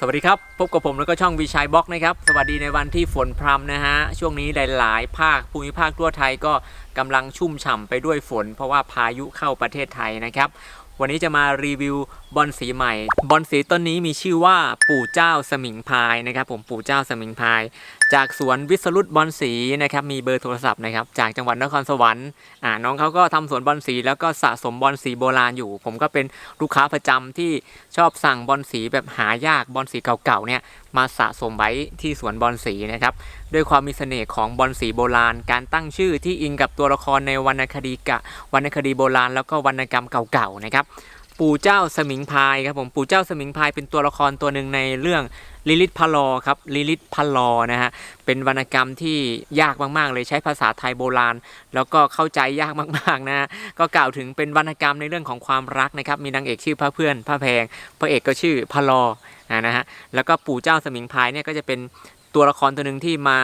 สวัสดีครับ พบกับผมแล้วก็ช่องวิชัยบล็อกนะครับ สวัสดีในวันที่ฝนพรำนะฮะ ช่วงนี้หลาย ๆ ภาคภูมิภาคทั่วไทยก็กำลังชุ่มฉ่ำไปด้วยฝน เพราะว่าพายุเข้าประเทศไทยนะครับ วันนี้จะมารีวิวบอนสีใหม่ บอนสีต้นนี้มีชื่อว่าปู่เจ้าสมิงพายนะครับ ผมปู่เจ้าสมิงพาย จากสวนวิสรุตบอนสีนะครับมีเบอร์โทรศัพท์นะครับจากจังหวัดนครสวรรค์อ่าน้องเขาก็ทำสวนบอนสีแล้วก็สะสมบอนสีโบราณอยู่ ผมก็เป็นลูกค้าประจำที่ชอบสั่งบอนสีแบบหายากบอนสีเก่าๆเนี่ยมาสะสมไว้ที่สวนบอนสีนะครับด้วยความมีเสน่ห์ของบอนสีโบราณ การตั้งชื่อที่อิงกับตัวละครในวรรณคดีกะวรรณคดีโบราณ แล้วก็วรรณกรรมเก่าๆนะครับ ปู่เจ้าสมิงพายครับผมปู่เจ้าสมิงพายเป็นตัวละครตัวหนึ่งในเรื่องลิลิตพะลอครับลิลิตพะลอนะฮะเป็นวรรณกรรมที่ยากมากๆ เลยใช้ภาษาไทยโบราณ แล้วก็เข้าใจยากมากๆนะก็กล่าวถึงเป็นวรรณกรรมในเรื่องของความรักนะครับมีนางเอกชื่อพระเพื่อนพระแพงพระเอกก็ชื่อพะลอนะฮะแล้วก็ปู่เจ้าสมิงพายเนี่ยก็จะเป็นตัวละครตัวหนึ่งที่มา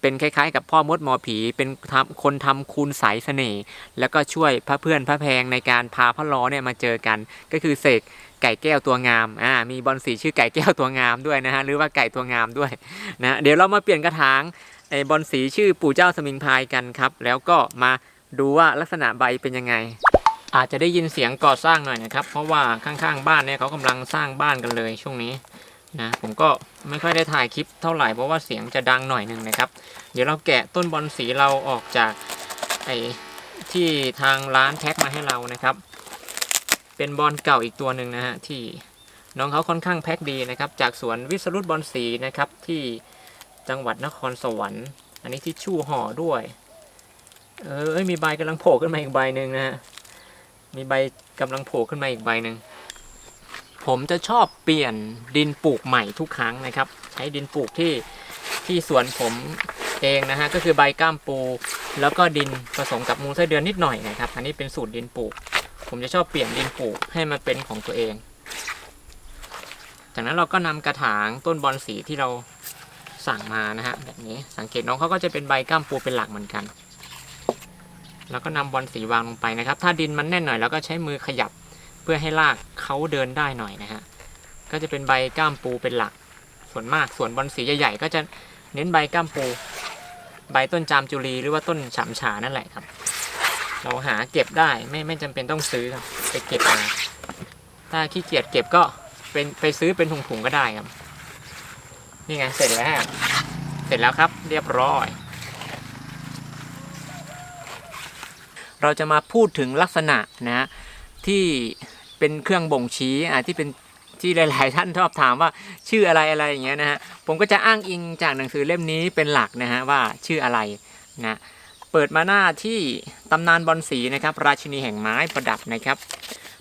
เป็นคล้ายๆ กับพ่อมดหมอผี เป็นทำคนทำคุณใสเสน่ห์แล้วก็ช่วยพระเพื่อนพระแพงในการพาพระล้อเนี่ยมาเจอกัน ก็คือเสกไก่แก้วตัวงาม อ่า มีบอลสีชื่อไก่แก้วตัวงามด้วยนะฮะ หรือว่าไก่ตัวงามด้วยนะ เดี๋ยวเรามาเปลี่ยนกระถางไอ้บอลสีชื่อปู่เจ้าสมิงพายกันครับ แล้วก็มาดูว่าลักษณะใบเป็นยังไง อาจจะได้ยินเสียงก่อสร้างหน่อยนะครับ เพราะว่าข้างๆ บ้านเนี่ยเขากำลังสร้างบ้านกันเลยช่วงนี้ นะผมก็ไม่ค่อยได้ถ่ายคลิปเท่าไหร่เพราะว่าเสียงจะดังหน่อยหนึ่งนะครับ เดี๋ยวเราแกะต้นบอลสีเราออกจากไอ้ที่ทางร้านแพ็คมาให้เรานะครับ เป็นบอลเก่าอีกตัวหนึ่งนะฮะที่น้องเขาค่อนข้างแพ็คดีนะครับ จากสวนวิสรุตบอลสีนะครับที่จังหวัดนครสวรรค์ อันนี้ที่ชู่ห่อด้วยเออมีใบกำลังโผล่ขึ้นมาอีกใบหนึ่งนะฮะมีใบกำลังโผล่ขึ้นมาอีกใบหนึ่ง ผมจะชอบเปลี่ยนดินปลูกใหม่ทุกครั้งนะครับ ใช้ดินปลูกที่ที่สวนผมเองนะฮะก็คือใบก้ามปู แล้วก็ดินผสมกับมูลไส้เดือนนิดหน่อยนะครับ อันนี้เป็นสูตรดินปลูก ผมจะชอบเปลี่ยนดินปลูกให้มันเป็นของตัวเอง จากนั้นเราก็นำกระถางต้นบอลสีที่เราสั่งมานะฮะแบบนี้สังเกตน้องเขาก็จะเป็นใบก้ามปูเป็นหลักเหมือนกัน แล้วก็นำบอลสีวางลงไปนะครับ ถ้าดินมันแน่นหน่อยแล้วก็ใช้มือขยับ เพื่อให้รากเขาเดินได้หน่อยนะฮะ ก็จะเป็นใบก้ามปูเป็นหลัก ส่วนมากส่วนบอลสีใหญ่ๆก็จะเน้นใบก้ามปู ใบต้นจามจุลีหรือว่าต้นฉำฉานั่นแหละครับ เราหาเก็บได้ไม่ไม่จำเป็นต้องซื้อครับไปเก็บมาถ้าขี้เกียจเก็บก็เป็นไปซื้อเป็นถุงๆก็ได้ครับ นี่ไงเสร็จแล้ว เสร็จแล้วครับเรียบร้อย เราจะมาพูดถึงลักษณะนะที่ เป็นเครื่องบ่งชี้อ่าที่เป็นที่หลาย ๆ ท่านชอบถามว่าชื่ออะไรอะไรอย่างเงี้ยนะฮะผมก็จะอ้างอิงจากหนังสือเล่มนี้เป็นหลักนะฮะว่าชื่ออะไรนะเปิดมาหน้าที่ตำนานบอลสีนะครับราชินีแห่งไม้ประดับนะครับ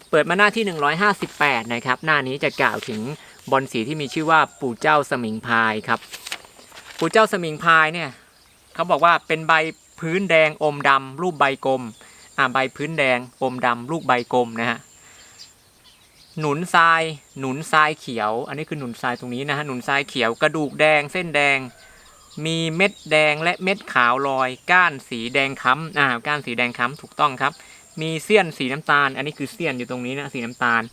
เปิดมาหน้าที่ 158 นะครับ หน้านี้จะกล่าวถึงบอลสีที่มีชื่อว่าปู่เจ้าสมิงพายครับ ปู่เจ้าสมิงพายเนี่ยเขาบอกว่าเป็นใบพื้นแดงอมดำรูปใบกลมอ่าใบพื้นแดงอมดำลูกใบกลมนะฮะ หนุนทราย หนุนทรายเขียว อันนี้คือหนุนทรายตรงนี้นะฮะ หนุนทรายเขียวกระดูกแดงเส้นแดง มีเม็ดแดงและเม็ดขาวลอย ก้านสีแดงค้ำอ่าก้านสีแดงค้ำถูกต้องครับ มีเสี้ยนสีน้ำตาล อันนี้คือเสี้ยนอยู่ตรงนี้นะสีน้ำตาล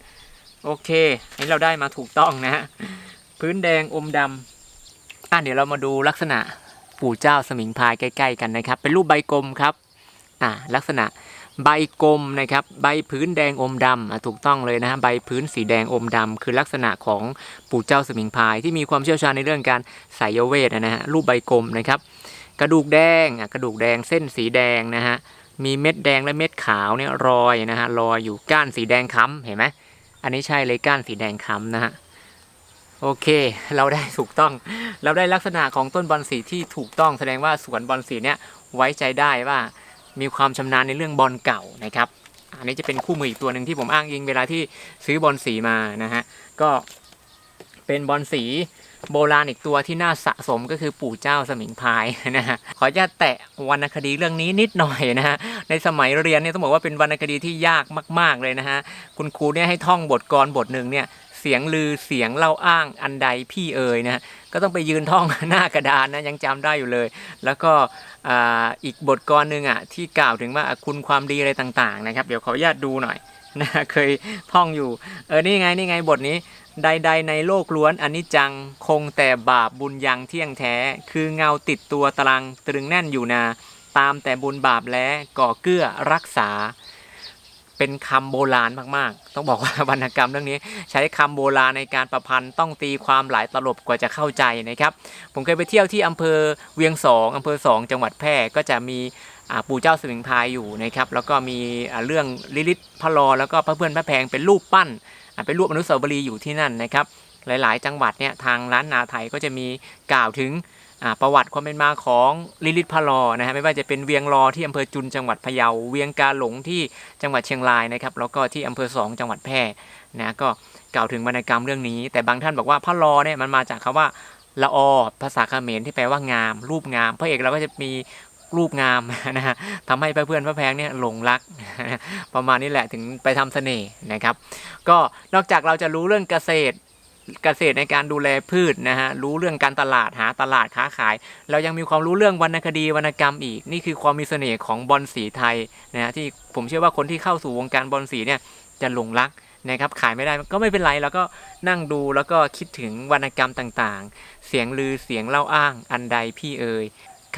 โอเคอันนี้เราได้มาถูกต้องนะฮะพื้นแดงอมดำอะเดี๋ยวเรามาดูลักษณะปู่เจ้าสมิงพายใกล้ ๆ กันนะครับ เป็นรูปใบกลมครับอ่าลักษณะ ใบกลมนะครับใบพื้นแดงอมดำถูกต้องเลยนะฮะใบพื้นสีแดงอมดำคือลักษณะของปู่เจ้าสมิงพายที่มีความเชี่ยวชาญในเรื่องการสายเวทนะฮะรูปใบกลมนะครับ กระดูกแดงกระดูกแดงเส้นสีแดงนะฮะมีเม็ดแดงและเม็ดขาวเนี่ยรอยนะฮะรอยอยู่ก้านสีแดงค้ำเห็นไหมอันนี้ใช่เลยก้านสีแดงค้ำนะฮะโอเค เราได้ถูกต้อง เราได้ลักษณะของต้นบอลสีที่ถูกต้องแสดงว่าสวนบอลสีเนี่ยไว้ใจได้ว่า มีความชำนาญในเรื่องบอลเก่านะครับอันนี้จะเป็นคู่มืออีกตัวหนึ่งที่ผมอ้างอิงเวลาที่ซื้อบอลสีมานะฮะก็เป็นบอลสีโบราณอีกตัวที่น่าสะสมก็คือปู่เจ้าสมิงพายนะฮะขออนุญาตแตะวรรณคดีเรื่องนี้นิดหน่อยนะฮะในสมัยเรียนเนี่ยต้องบอกว่าเป็นวรรณคดีที่ยากมาก ๆเลยนะฮะคุณครูเนี่ยให้ท่องบทกรบทหนึ่งเนี่ย สียงลือเสียงเล่าอ้างอันใดพี่เอ่ยนะก็ต้องไปยืนท่องหน้ากระดานนะยังจำได้อยู่เลย แล้วก็อ,อีกบทกรหนึ่งอะที่กล่าวถึงว่าคุณความดีอะไรต่างๆนะครับ เดี๋ยวขออนุญาตดูหน่อยนะเคยท่องอยู่เออนี่ไงนี่ไงบทนี้ใดๆในโลกล้วนอันนิจจังคงแต่บาปบุญยังเที่ยงแท้ คือเงาติดตัวตรังตรึงแน่นอยู่นา ตามแต่บุญบาปและก่อเกื้อรักษา เป็นคำโบราณมากๆ ต้องบอกว่าวรรณกรรมเรื่องนี้ ใช้คำโบราณในการประพันธ์ต้องตีความหลายตลบกว่าจะเข้าใจนะครับ ผมเคยไปเที่ยวที่อำเภอเวียงสองอำเภอสองจังหวัดแพร่ก็จะมีปู่เจ้าสมิงพายอยู่นะครับแล้วก็มีเรื่องลิลิตพระลอแล้วก็พระเพื่อนพระแพงเป็นรูปปั้นเป็นรูปอนุสาวรีย์อยู่ที่นั่นนะครับ หลายๆ จังหวัดเนี่ยทางร้านนาไทยก็จะมีกล่าวถึง ประวัติความเป็นมาของลิลิตพระลอนะฮะไม่ว่าจะเป็นเวียงลอที่อำเภอจุนจังหวัดพะเยา เวียงกาหลงที่จังหวัดเชียงรายนะครับแล้วก็ที่อำเภอสองจังหวัดแพร่นะก็กล่าวถึงวรรณกรรมเรื่องนี้ แต่บางท่านบอกว่าพระลอเนี่ยมันมาจากคำว่าละออภาษาเขมรที่แปลว่างาม รูปงามพระเอกเราก็จะมีรูปงามนะฮะทำให้เพื่อนพระแพงเนี่ยหลงรัก ประมาณนี้แหละถึงไปทำเสน่ห์นะครับ ก็นอกจากเราจะรู้เรื่องเกษตร เกษตรในการดูแลพืชนะฮะรู้เรื่องการตลาดหาตลาดค้าขาย เรายังมีความรู้เรื่องวรรณคดีวรรณกรรมอีก นี่คือความมีเสน่ห์ของบอลสีไทยนะฮะที่ผมเชื่อว่าคนที่เข้าสู่วงการบอลสีเนี่ยจะหลงรักนะครับขายไม่ได้ก็ไม่เป็นไรแล้วก็นั่งดูแล้วก็คิดถึงวรรณกรรมต่างๆ เสียงลือเสียงเล่าอ้างอันใดพี่เอ๋ย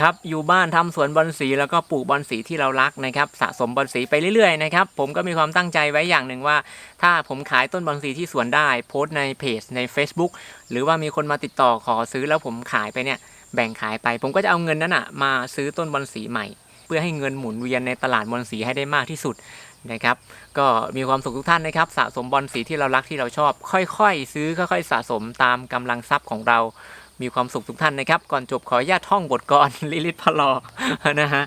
ครับอยู่บ้านทำสวนบอลสีแล้วก็ปลูกบอลสีที่เรารักนะครับสะสมบอลสีไปเรื่อยๆนะครับผมก็มีความตั้งใจไว้อย่างหนึ่งว่า ถ้าผมขายต้นบอลสีที่สวนได้โพสต์ในเพจใน Facebook หรือว่ามีคนมาติดต่อขอซื้อแล้วผมขายไปเนี่ยแบ่งขายไป ผมก็จะเอาเงินนั้นอะมาซื้อต้นบอลสีใหม่ เพื่อให้เงินหมุนเวียนในตลาดบอลสีให้ได้มากที่สุดนะครับก็มีความสุขทุกท่านนะครับสะสมบอลสีที่เรารักที่เราชอบ ค่อยๆ ซื้อค่อย ๆ สะสมตามกำลังทรัพย์ของเรา มีความสุขทุกท่านนะครับ ก่อนจบขออนุญาตท่องบทกรลิลิตพลอนะฮะ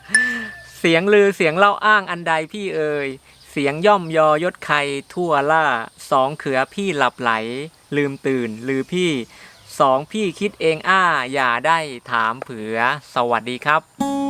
เสียงลือเสียงเล่าอ้างอันใดพี่เอ่ยเสียงย่อมยอยศใครทั่วล่าสองเขือพี่หลับไหล ลืมตื่นลือพี่สองพี่คิดเองอ้า อย่าได้ถามเผือ สวัสดีครับ